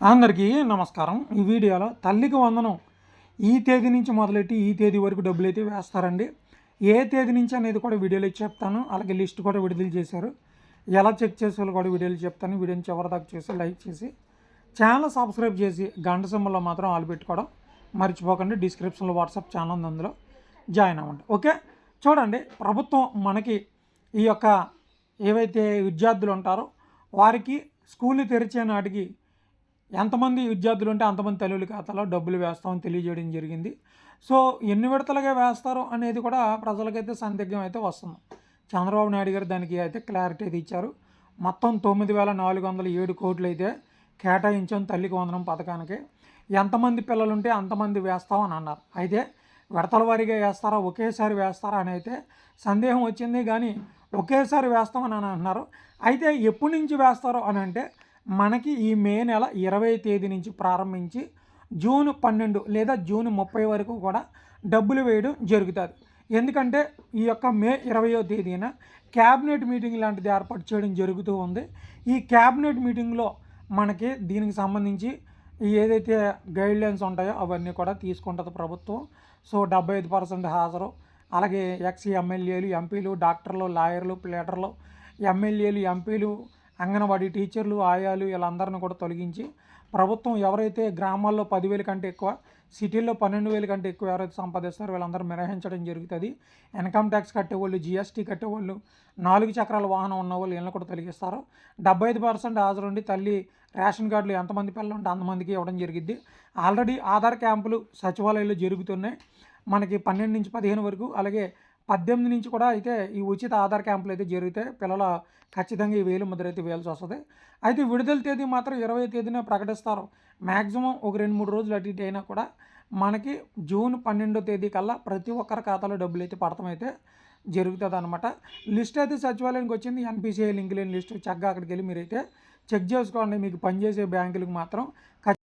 అందరికీ నమస్కారం. ఈ వీడియోలో తల్లికి వందనం. ఈ తేదీ నుంచి మొదలెట్టి ఈ తేదీ వరకు డబ్బులు అయితే వేస్తారండి. ఏ తేదీ నుంచి అనేది కూడా వీడియోలో చెప్తాను. అలాగే లిస్ట్ కూడా విడుదల చేశారు. ఎలా చెక్ చేసేవాళ్ళు కూడా వీడియోలు చెప్తాను. వీడియోని చివరి దాకా లైక్ చేసి ఛానల్ సబ్స్క్రైబ్ చేసి గంట సింబల్లో మాత్రం ఆలు పెట్టుకోవడం మర్చిపోకండి. డిస్క్రిప్షన్లో వాట్సాప్ ఛానల్ ఉంది అందులో. జాయిన్ అవ్వండి. ఓకే? చూడండి. ప్రభుత్వం మనకి ఈ యొక్క ఏవైతే విద్యార్థులు ఉంటారో వారికి స్కూల్ తెరిచే నాటికి ఎంతమంది విద్యార్థులు ఉంటే అంతమంది తల్లుల ఖాతాలో డబ్బులు వేస్తామని తెలియజేయడం జరిగింది. సో ఎన్ని విడతలుగా వేస్తారు అనేది కూడా ప్రజలకైతే సందిగ్ధం అయితే వస్తుంది. చంద్రబాబు నాయుడు గారు దానికి అయితే క్లారిటీ అయితే ఇచ్చారు. మొత్తం తొమ్మిది వేల నాలుగు వందల ఏడు కోట్లు అయితే కేటాయించాం తల్లికి వందనం పథకానికి. ఎంతమంది పిల్లలు ఉంటే అంతమంది వేస్తామని అన్నారు. అయితే విడతల వారీగా వేస్తారా ఒకేసారి వేస్తారా అని అయితే సందేహం వచ్చింది. కానీ ఒకేసారి వేస్తామని అని అంటున్నారు అయితే ఎప్పటి నుంచి వేస్తారో అని అంటే మనకి ఈ మే నెల ఇరవై తేదీ నుంచి ప్రారంభించి జూన్ పన్నెండు లేదా జూన్ ముప్పై వరకు కూడా డబ్బులు వేయడం జరుగుతుంది. ఎందుకంటే ఈ యొక్క మే ఇరవయో తేదీన క్యాబినెట్ మీటింగ్ లాంటిది ఏర్పాటు చేయడం జరుగుతూ ఉంది. ఈ క్యాబినెట్ మీటింగ్లో మనకి దీనికి సంబంధించి ఏదైతే గైడ్లైన్స్ ఉంటాయో అవన్నీ కూడా తీసుకుంటుంది ప్రభుత్వం. సో డెబ్బై ఐదు పర్సెంట్ హాజరు. అలాగే ఎక్స్ ఎమ్మెల్యేలు ఎంపీలు డాక్టర్లు లాయర్లు ప్లేటర్లు ఎమ్మెల్యేలు ఎంపీలు అంగన్వాడీ టీచర్లు ఆయాలు వీళ్ళందరిని కూడా తొలగించి ప్రభుత్వం ఎవరైతే గ్రామాల్లో పదివేల కంటే ఎక్కువ సిటీల్లో పన్నెండు వేల కంటే ఎక్కువ ఎవరైతే సంపాదిస్తారో వీళ్ళందరూ మినహాయించడం జరుగుతుంది. ఇన్కమ్ ట్యాక్స్ కట్టేవాళ్ళు జిఎస్టీ కట్టేవాళ్ళు నాలుగు చక్రాల వాహనం ఉన్న వాళ్ళు వీళ్ళని కూడా తొలగిస్తారు. డెబ్బై ఐదు పర్సెంట్ హాజరుండి తల్లి రేషన్ కార్డులు ఎంతమంది పిల్లలు ఉంటే అంతమందికి ఇవ్వడం జరిగింది ఆల్రెడీ ఆధార్ క్యాంపులు సచివాలయాల్లో జరుగుతున్నాయి. మనకి పన్నెండు నుంచి పదిహేను వరకు అలాగే పద్దెనిమిది నుంచి కూడా అయితే ఈ ఉచిత ఆధార్ క్యాంపులు అయితే జరిగితే పిల్లల ఖచ్చితంగా ఈ వేలు ముద్ర అయితే వేయాల్సి వస్తుంది. అయితే విడుదల తేదీ మాత్రం ఇరవై తేదీన ప్రకటిస్తారు. మ్యాక్సిమం ఒక రెండు మూడు రోజులు అటు ఇటు అయినా కూడా మనకి జూన్ పన్నెండో తేదీ కల్లా ప్రతి ఒక్కరి ఖాతాలో డబ్బులు అయితే పడటం అయితే జరుగుతుంది అనమాట లిస్ట్ అయితే సచివాలయానికి వచ్చింది. ఎన్పిసిఐ లింక్ లేని లిస్ట్. చక్కగా అక్కడికి వెళ్ళి మీరైతే చెక్ చేసుకోండి. మీకు పనిచేసే బ్యాంకులకు మాత్రం